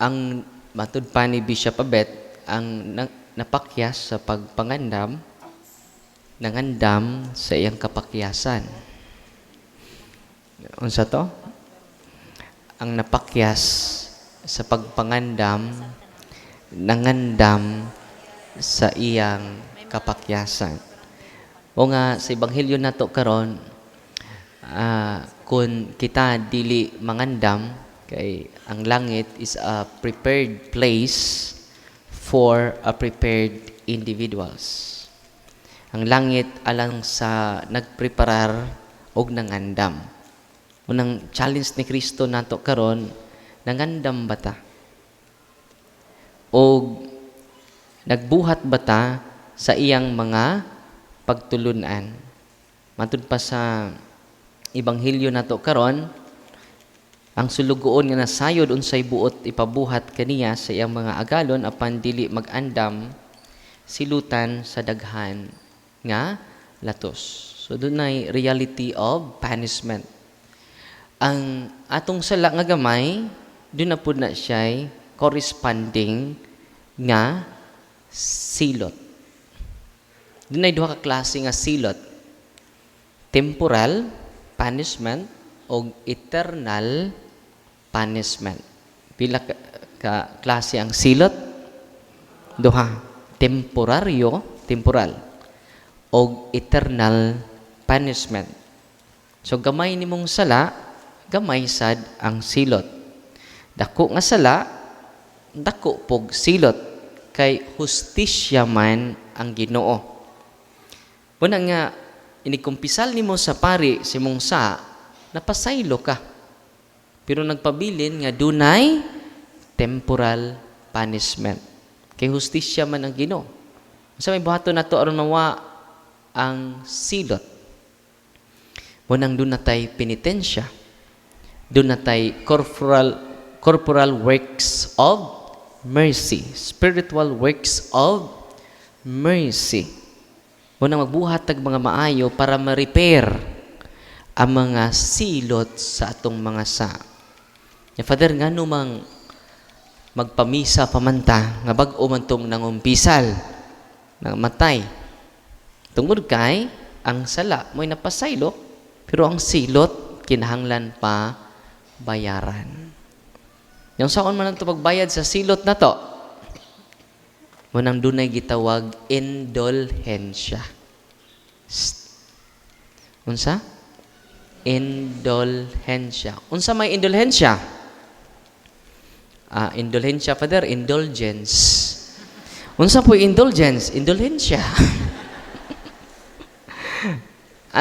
ang matud pa ni Bishop Abet, ang na- napakyas sa pagpangandam, nangandam sa iyang kapakyasan. Unsa to? Ang napakyas sa pagpangandam, nangandam sa iyang kapakyasan. O nga sa ebanghelyo nato karon ah, kung kita dili mangandam kay ang langit is a prepared place for a prepared individuals. Ang langit alang sa nagpreparar og nangandam. Unang challenge ni Kristo nato karon nangandam bata. O nagbuhat bata sa iyang mga pagtulunan. Matud pa sa ebanghelyo nato karon ang sulugoon nga nasayod unsay buot ipabuhat kaniya sa iyang mga agalon apan dili magandam silutan sa daghan nga latos. So dunay reality of punishment. Ang atong sala nga gamay doon na pud na siya corresponding nga silot. Doon ay duha ka klase nga silot. Temporal punishment o eternal punishment. Pila ka, ka klase ang silot? Duha. Temporaryo, temporal. O eternal punishment. So gamay nimong sala, gamay sad ang silot. Dako nga sala, dako pog silot kay hustisya man ang Ginoo. Muna nga inikumpisal nimo sa pari si mong sa napasaylo ka. Pero nagpabilin nga dunay temporal punishment. Kay hustisya man ang Ginoo. Sa may buhaton nato aron mawa ang silot. Munang doon natay penitensya. Doon natay corporal corporal works of mercy, spiritual works of mercy. Munang magbuhat tag mga maayo para ma-repair ang mga silot sa atong mga sa. Ya Father nga mang magpamisa pamanta nga bag-o man tong nangumpisal ng matay. Tungod kay ang sala mo'y napasaylo pero ang silot kinahanglan pa bayaran. Yung saon man ang pagbayad sa silot na to, munang dunay gitawag indulhensya. Unsa? Indulhensya. Unsa may indulhensya? Ah, indulhensya, Father, indulgence. Unsa po indulgence? Indulhensya.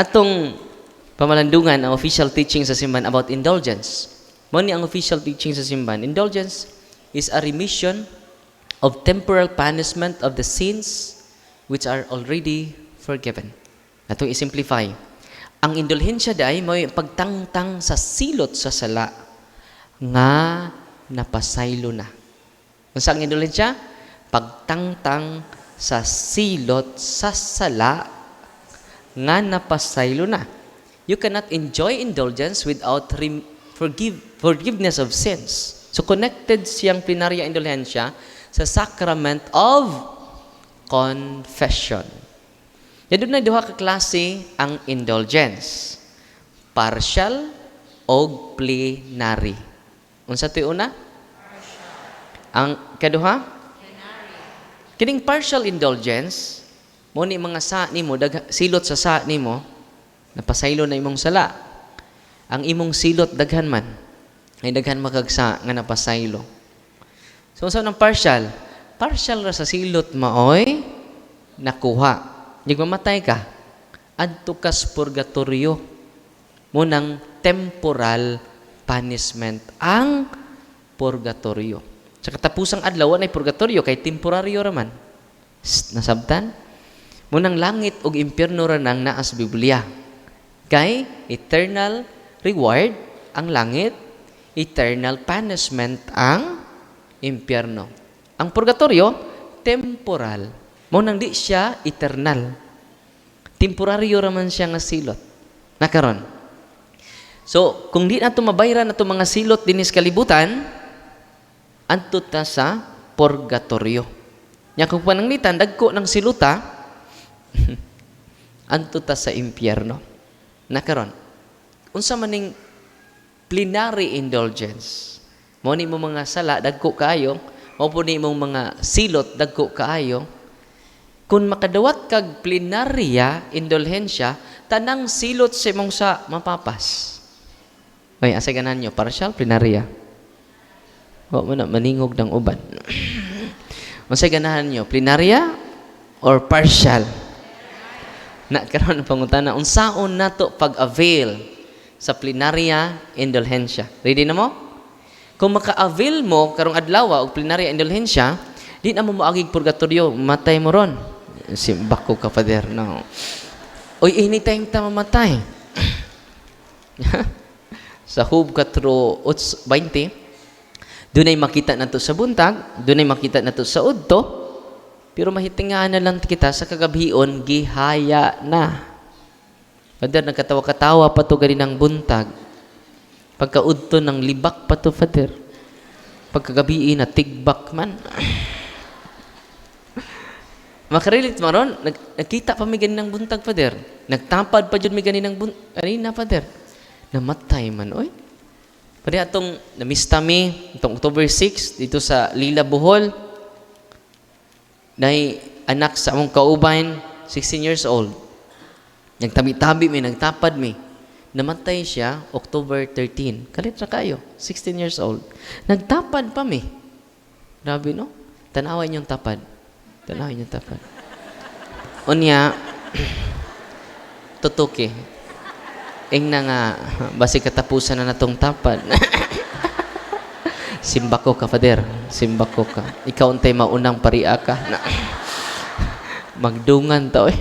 Atong pamalandungan ang official teaching sa simbahan about indulgence. Mo ni ang official teaching sa simbahan. Indulgence is a remission of temporal punishment of the sins which are already forgiven. Natong i-simplify. Ang indulhensya day mo pagtangtang sa silot sa sala nga napasaylo na. Unsa ang indulhensya? Pagtangtang sa silot sa sala nga napasaylo na. You cannot enjoy indulgence without forgive, forgiveness of sins. So connected siyang plenarya indulhensya sa sacrament of confession. Yan doon na duha ka klase ang indulgence. Partial o plenary. Unsa to una? Ang kaduha? Kining partial indulgence, mo ni mga sa nimo dag silot sa sa nimo napasaylo na imong sala. Ang imong silot daghan man ay daghan makagsa nga napasaylo. So unsa nang partial? Partial ra sa silot maoy nakuha. Di mamatay ka. Adto kas purgatorio. Munang temporal punishment ang purgatorio. Sa katapusang adlaw ay purgatorio kay temporaryo raman. Psst, nasabtan? Munang langit ug impierno ra nang naa sa Biblia. Kay eternal reward ang langit, eternal punishment ang impierno. Ang purgatorio temporal. Mo nang di siya eternal. Temporaryo raman siya nga silot. Nakaron. So, kung di nato mabayran nato mga silot dinis kalibutan, anto ta sa purgatorio. Nya kung pananglitan dagko ng siluta, anto ta sa impyerno. Nakaron. Unsa maning plenary indulgence. Mo ni mo mga sala dagko kaayo, mo po ni mong mga silot dagko kaayo. Kung makadawat kag plenarya indulhensya, tanang silot sa imong sa mapapas. Ay, asa ganan nyo, partial, plenarya. Wa mo na maningog ng uban. Unsay ganahan nyo, plenarya or partial? Na karon ang pangutana, unsaon nato pag-avail sa plenarya indulhensya? Ready na mo? Kung maka-avail mo karong adlaw og plenarya indulhensya, di na mo moagig purgatorio, matay mo ron. Simbako ka pader, no. Oy, anytime ta mamatay. sa Hub 4:20, dunay makita nato sa buntag, dunay makita nato sa udto, pero mahitingaan na lang kita sa kagabion gihaya na. Father, nagkatawa-katawa pa to gani ng buntag. Pagkaudto ng libak pa to, Father. Pagkagabi na tigbak man. Makarelate mo ron, nag, nagkita pa may ganinang buntag, Father. Nagtapad pa dyan may ganinang buntag. Kanina, Father. Namatay man, oy. Pwede atong namista mi, itong October 6, dito sa Lila, Bohol. Nay anak sa among kauban, 16 years old. Nagtabi-tabi mi, nagtapad mi. Namatay siya October 13. Kalit ra kayo, 16 years old. Nagtapad pa mi. Grabe no? Tanaway niyong tapad. Tanaway niyong tapad. Unya, tutuki. Ing na nga, basi katapusan na natong tapad. Simbako ka, Fader. Simbako ka. Ikaw untay maunang paria ka. Na, magdungan to eh.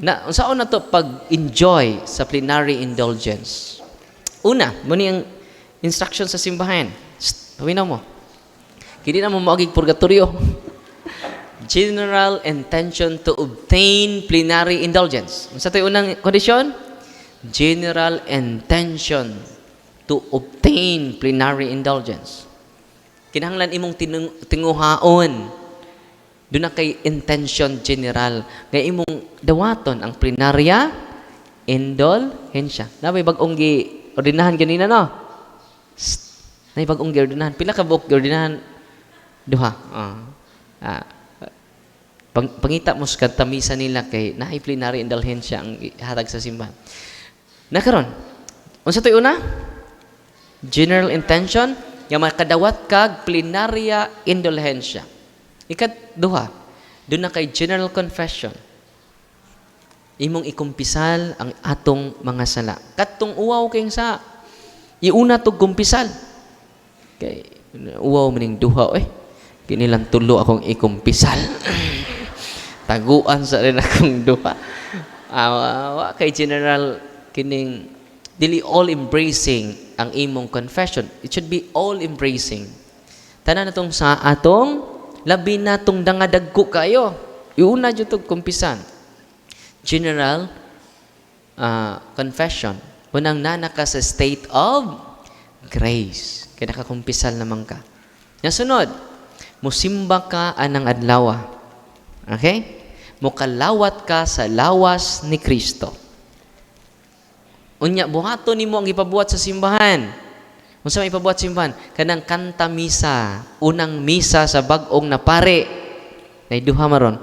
na, unsaon na to pag-enjoy sa plenary indulgence? Una, muni ang instruction sa simbahan. Shh, paminaw mo. Kini na mo maagig purgatorio. General intention to obtain plenary indulgence. Unsa tay unang kondisyon? General intention to obtain plenary indulgence. Kinahanglan imong tinguhaon. Doon na kay intention general. Nga imong dawaton ang plenarya indulhensya. Nabay bagong gi ordinahan ganina no? Nay bagong gi ordinahan. Pila ka buok gi ordinahan? Duha. Ah. Ah. Pang, pangita mo sa tamisa nila kay naay plenary indulhensya ang hatag sa simbahan. Nakaron. Unsa toy una? General intention nga makadawat kag plenarya indulhensya. Ikat duha. Doon na kay general confession. Imong ikumpisal ang atong mga sala. Katong uwaw kayong sa iuna to kumpisal. Kay uwaw maning duha eh. Kinilang tulo akong ikumpisal. Taguan sa rin akong duha. Ah, wa kay general kining dili all embracing ang imong confession. It should be all embracing. Tanan natong sa atong labi natong dangadagko kayo. Iuna jud tog kumpisan. General ah, confession. Unang nana ka sa state of grace. Kaya nakakumpisal naman ka. Yang sunod, musimba ka anang adlaw. Okay? Mukalawat ka sa lawas ni Kristo. Unya buhaton nimo ang ipabuhat sa simbahan. Unsa may ipabuhat sa simbahan? Kanang kanta misa, unang misa sa bag-ong na pare. Nay duha maron.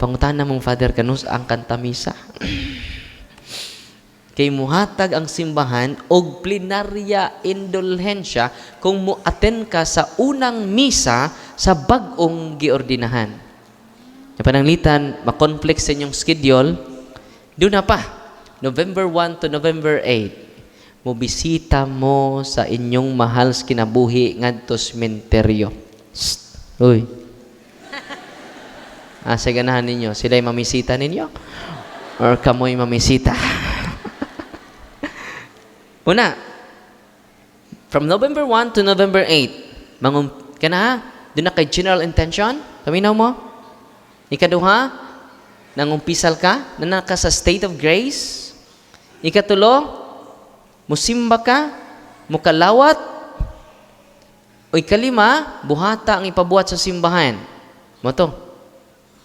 Pangutan mong Father kanus ang kanta misa. Kay muhatag ang simbahan og plenarya indulhensya kung mo-attend ka sa unang misa sa bag-ong giordinahan. Yung pananglitan, makonflict sa inyong schedule, doon na pa. November 1 to November 8, mobisita mo sa inyong mahal sa kinabuhi ngadto sementeryo. Shh. Uy. Ah, sa ganahan ninyo, sila'y mamisita ninyo? Or kamoy mamisita? Una, from November 1 to November 8, mangum, ka na? Doon na kay general intention? Paminaw mo? Ikaduha, nangumpisal ka, na ka sa state of grace. Ikatulo, musimba ka, mukalawat o ikalima buhata ang ipabuhat sa simbahan mo to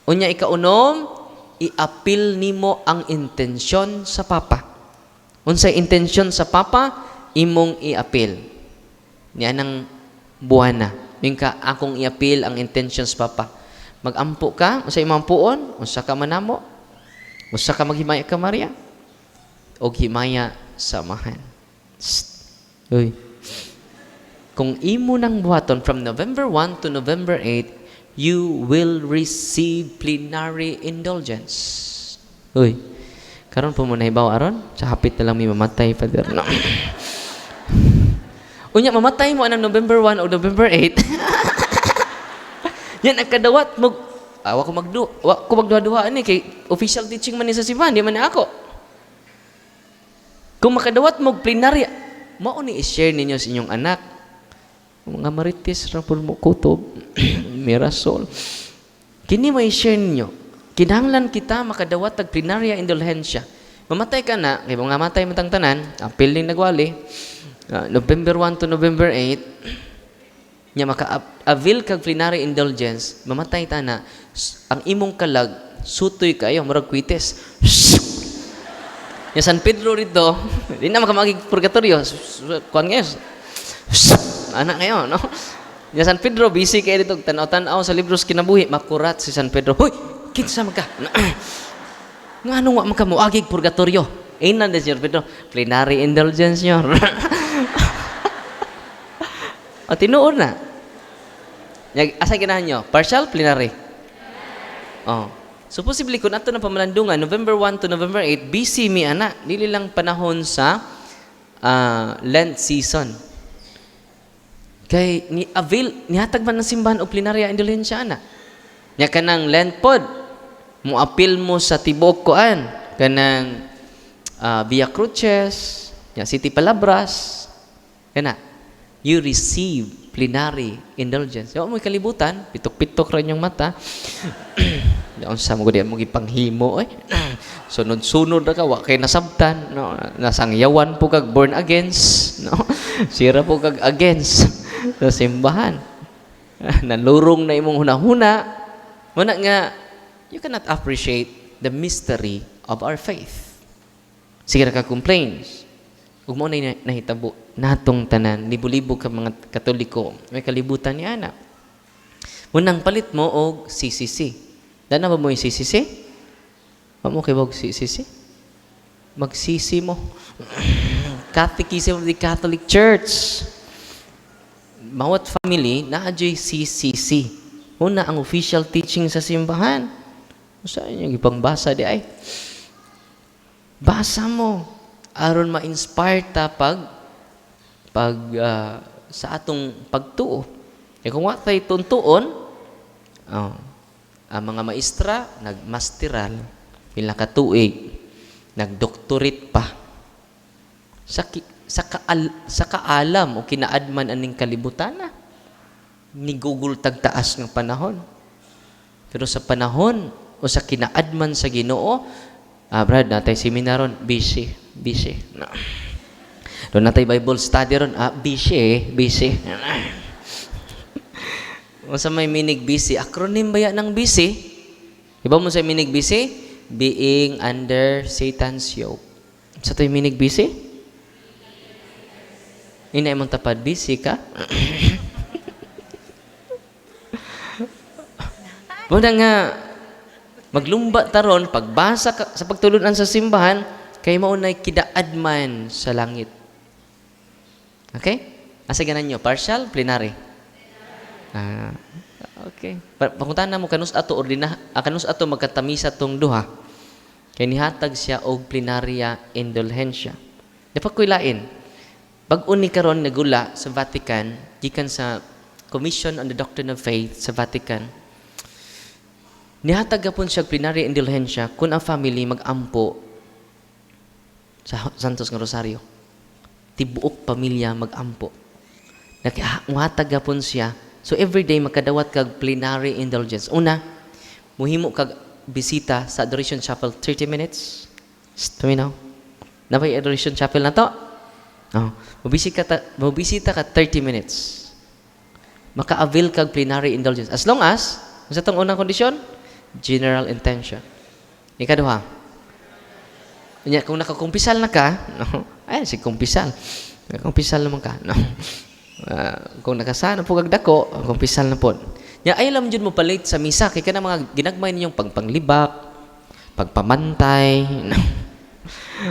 unya ikaunom iapil nimo ang intensyon sa papa unsay intensyon sa papa imong iapil niya nang buwana mingka akong iapil ang intensyon sa papa magampo ka unsa imong puon unsa ka manamo unsa ka maghimaya ka Maria og himaya samahan Psst. Uy. Kung imo nang buhaton from November 1 to November 8, you will receive plenary indulgence. Uy. Karon po mo na ibaw aron, sa hapit na lang may mamatay father no. Unya mamatay mo anang November 1 o November 8. Yan ang kadawat mo awa ko magdu wa ko magduha-duha ani kay official teaching man ni sa simbahan di man ni ako. Kung makadawat mo plenarya, mao ni i-share ninyo sa inyong anak. Mga marites ra pud mo kutob, mirasol. Kini mo i-share ninyo. Kinahanglan kita makadawat tag plenarya indulhensya. Mamatay ka na, kay mga matay matang tanan, apil ning nagwali. ah, November 1 to November 8, nya maka-avail kag plenary indulgence, mamatay ta na, ang imong kalag, sutoy kayo, murag kwites. Yung San Pedro rito, di na makamagig purgatorio. Kuan ngayon. Anak ngayon, no? Yung San Pedro, busy kayo dito. Tanaw-tanaw sa libros kinabuhi. Makurat si San Pedro. Hoy! Kinsa magka? Nga anong wa magka muagig purgatorio? Na din, Sir Pedro. Plenary indulgence nyo. o, tinuon na. Asa ginahan nyo? Partial, plenary? Oh. So possibly kung ato na pamalandungan November 1 to November 8 busy mi ana dili lang panahon sa ah, Lent season. Kay ni avail nihatag man ng simbahan og plenarya indulhensya ana. Nya kanang Lent pod mo apil mo sa tibok koan kanang ah, Via Cruces, nya City Palabras. Kana you receive plenary indulgence. Wa mo kalibutan, pitok-pitok ra inyong mata. Daon sa mo mo gipanghimo oy. Sunod-sunod ra ka wa kay nasabtan no. Nasangyawan po kag born against no. Sira po kag against sa simbahan. Nalurong na imong hunahuna. Muna nga you cannot appreciate the mystery of our faith. Sige ra ka complaints. Ug mo na nahitabo natong tanan libo-libo ka mga katoliko may kalibutan ni ana. Munang palit mo og CCC. Dana ba mo yung CCC? Wa mo kay bog CCC? Magsisi mo. Catechism of the Catholic Church. Bawat family na CCC. Una ang official teaching sa simbahan. Sa inyo ipangbasa di ay. Basa mo aron ma-inspire ta pag pag ah, sa atong pagtuo. E kung wa tuntuon, oh, ang mga maestra nagmasteral pila ka tuig, nagdoktorate pa. Sa ki- sa kaal, sa kaalam o kinaadman aning kalibutan na ni Google tagtaas ng panahon. Pero sa panahon o sa kinaadman sa Ginoo, ah brad, natay seminaron, busy, busy. No. Doon natay Bible study ron, ah, busy eh, busy. o sa may minig busy, acronym ba yan ng busy? Iba mo sa minig busy? Being under Satan's yoke. Sa to'y minig busy? Ina imong tapad, busy ka? Muna nga, maglumba taron, pagbasa ka, sa pagtulunan sa simbahan, kay maunay kidaad man sa langit. Okay? Asa ganan nyo? Partial? Plenary? Ah, okay. Pa- Panguntahan na mo, kanus ato, ordina, ah, kanus ato magkatamisa tong duha. Kay nihatag siya og plenarya indulhensya. Dapat ko'y lain. Pag uni karon nagula sa Vatican, gikan sa Commission on the Doctrine of Faith sa Vatican, nihatag gapon siya og plenarya indulhensya kung ang family mag-ampo sa Santos nga Rosario. Tibuok pamilya mag-ampo. Naghatag gapon siya. So every day makadawat kag plenary indulgence. Una, muhimo kag bisita sa Adoration Chapel 30 minutes. Tuminaw. Napay Adoration Chapel na to? Oh, mabisita ka, mabisita ka 30 minutes. Maka-avail kag plenary indulgence. As long as, sa itong unang kondisyon, general intention. Ikaduha, Nya, kung nakakumpisal na ka, no, ay, si kumpisal. Kumpisal naman ka. No. Ah, kung nakasana po kagdako, kumpisal na po. Nya, ay alam dyan mo palit sa misa, kaya ka na mga ginagmay ninyong pagpanglibak, pagpamantay, no.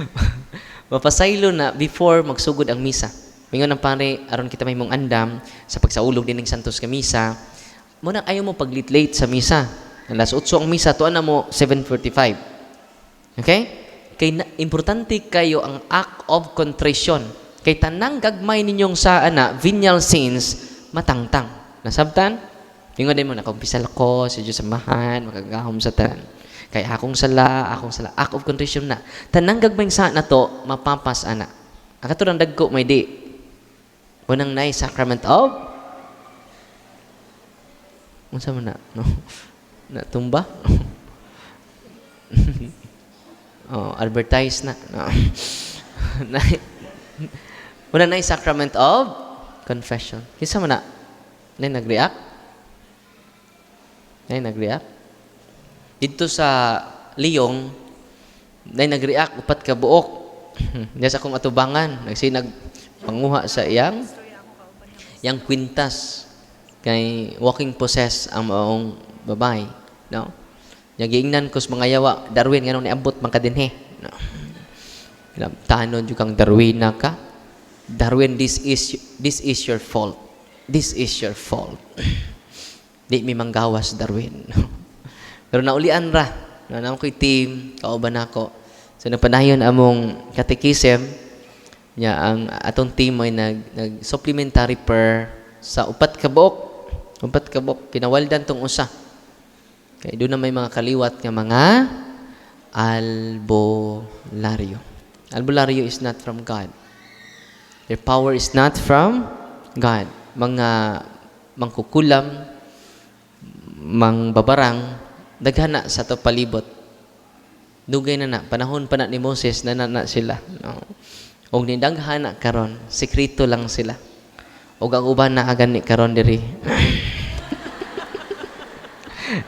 Mapasaylo na before magsugod ang misa. Mingon ang pare, aron kita may mong andam sa pagsaulog din ng Santos ka misa. Muna ayaw mo paglit-late sa misa. Alas 8 ang misa, tuan na mo 7.45. Okay? Kay na, importante kayo ang act of contrition. Kay tanang gagmay ninyong sa ana, venial sins, matangtang. Nasabtan? Mingon din mo, nakumpisal ako, sa Diyos samahan, makagahom sa tanan. Kay akong sala, akong sala, act of contrition na. Tanang gagmay sa na to, mapapas ana. Ang katulad ng dagko, may di. Unang na sacrament of Unsa man na? No. Na tumba? oh, advertise na. No. na Una na sacrament of confession. Kinsa man na? Nay nag-react? Nay nag-react? Dito sa Liyong, nay nag-react upat ka buok. Diya sa akong atubangan, nagsinag panguha sa iyang yang kwintas kay walking possess ang maong babae no? Nagingnan ko sa mga yawa Darwin nganong niabot man ka dinhi? No. Ilam, tanon jud kang Darwin na ka? Darwin this is this is your fault. This is your fault. Di mi manggawas Darwin. Pero naulian ra. Na namo koy team kauban nako so nagpanayon among katekism nya ang atong team ay nag, nag supplementary per sa upat ka buok. Upat ka buok pinawaldan tong usa kay doon na may mga kaliwat nga mga albularyo albularyo is not from God their power is not from God mga mangkukulam mangbabarang daghana sa to palibot dugay na na panahon pa na ni Moses na na, na sila no? Og nidaghan na karon, sekreto lang sila. Og ang uban na agani karon diri.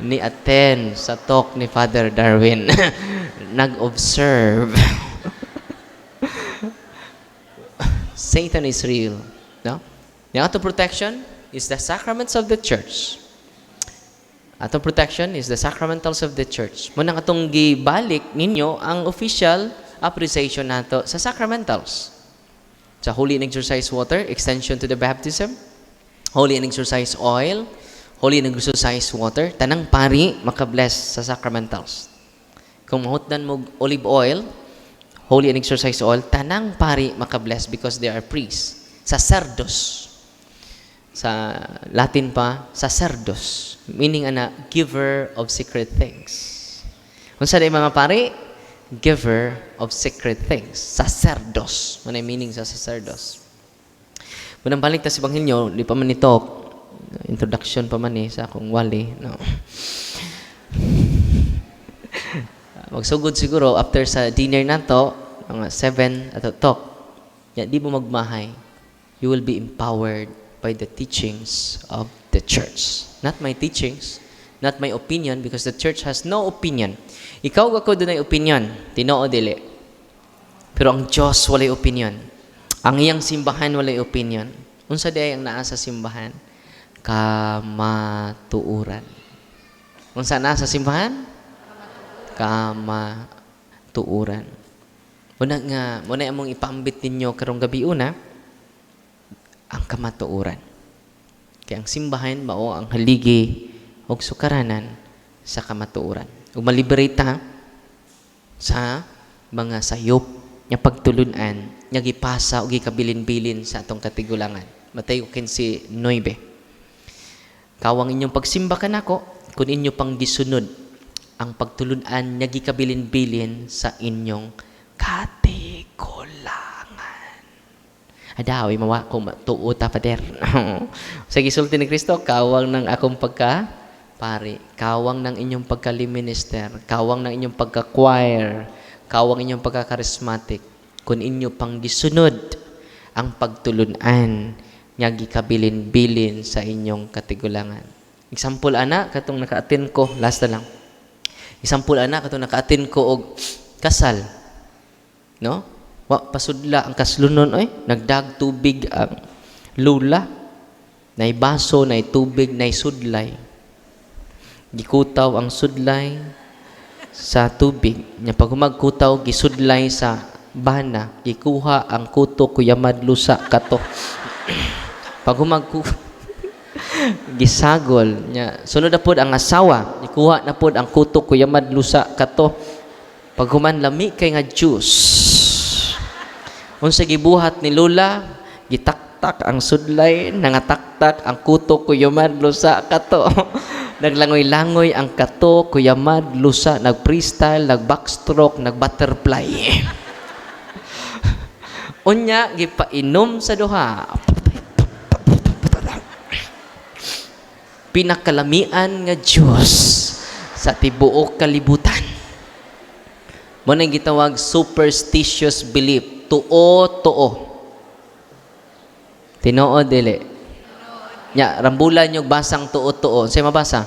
ni attend sa talk ni Father Darwin. Nag-observe. Satan is real. No? Yung ato protection is the sacraments of the church. Ato protection is the sacramentals of the church. Munang atong gibalik ninyo ang official appreciation nato sa sacramentals. Sa Holy and Exercise Water, extension to the baptism, Holy and Exercise Oil, Holy and Exercise Water, tanang pari makabless sa sacramentals. Kung mahutdan mo olive oil, Holy and Exercise Oil, tanang pari makabless because they are priests. Sacerdos. Sa Latin pa, sacerdos. Meaning ana, giver of secret things. Kung sa mga pari, giver of secret things. Sacerdos. Yung meaning sa sacerdos? Munang balik ta si Banghelyo, di pa man ito, introduction pa man eh sa akong wali. No. Magsugod siguro after sa dinner na to, mga 7 at talk. Yan, di mo magmahay. You will be empowered by the teachings of the church. Not my teachings, not my opinion because the church has no opinion. Ikaw ako doon ay opinion, tinoo dili. Pero ang Diyos walay opinion. Ang iyang simbahan walay opinion. Unsa di ang naa sa simbahan? Kamatuuran. Unsa naa sa simbahan? Kamatuuran. Muna nga, muna among ipaambit ninyo karong gabi una, ang kamatuuran. Kaya ang simbahan mao ang haligi og sukaranan sa kamatuuran. Ug maliberate sa mga sayop nga pagtulunan nga gipasa og gikabilin-bilin sa atong katigulangan. Mateo 15:9. Kawang inyong pagsimba kanako kun inyo pang gisunod ang pagtulunan nga gikabilin-bilin sa inyong katigulangan. Adawi mawa ko matuo ta pader. sa gisulti ni Kristo kawang ng akong pagka pari, kawang ng inyong pagka-minister, kawang ng inyong pagka-choir, kawang inyong pagka-charismatic, kung inyo pang gisunod ang pagtulunan nga gikabilin-bilin sa inyong katigulangan. Example ana katong naka-attend ko last na lang. Example ana katong naka-attend ko og kasal. No? Wa pasudla ang kaslunon oy, nagdag tubig ang lula. Nay baso, nay tubig, nay sudlay. Gikutaw ang sudlay sa tubig. Nya pag humagkutaw gisudlay sa bana, gikuha ang kuto kuyamad lusa kato. pag humagku gisagol nya sunod na pod ang asawa. Ikuha na pod ang kuto kuyamad lusa kato pag human lami kay nga juice. Unsa gibuhat ni Lola gitaktak ang sudlay nangataktak ang kuto kuyamad lusa kato naglangoy-langoy ang kato kuyamad lusa nag freestyle nag backstroke nag butterfly unya gipainom sa duha pinakalamian nga Diyos sa tibuok kalibutan. Mo nang gitawag superstitious belief. Tuo, tuo. Tinoo, dili. Nya, rambulan yung basang tuo, tuo. Say mabasa?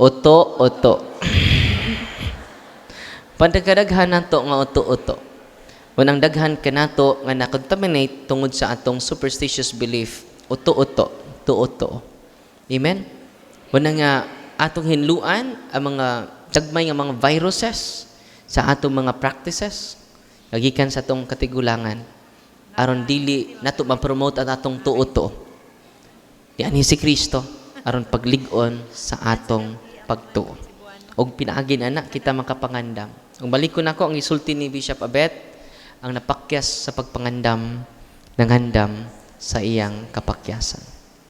Oto, oto. Pandagkadaghan nato nga oto, oto. Munang daghan ka nato nga na-contaminate tungod sa atong superstitious belief. Oto, oto. Amen? Muna nga atong hinluan ang mga tagmay nga mga viruses sa atong mga practices nagikan sa atong katigulangan aron dili nato ma-promote ang atong tuo to. Di ani si Kristo aron paglig-on sa atong pagtuo. Og pinaagin ana kita makapangandam. Ang balik ko nako ang isulti ni Bishop Abet ang napakyas sa pagpangandam ng handam sa iyang kapakyasan.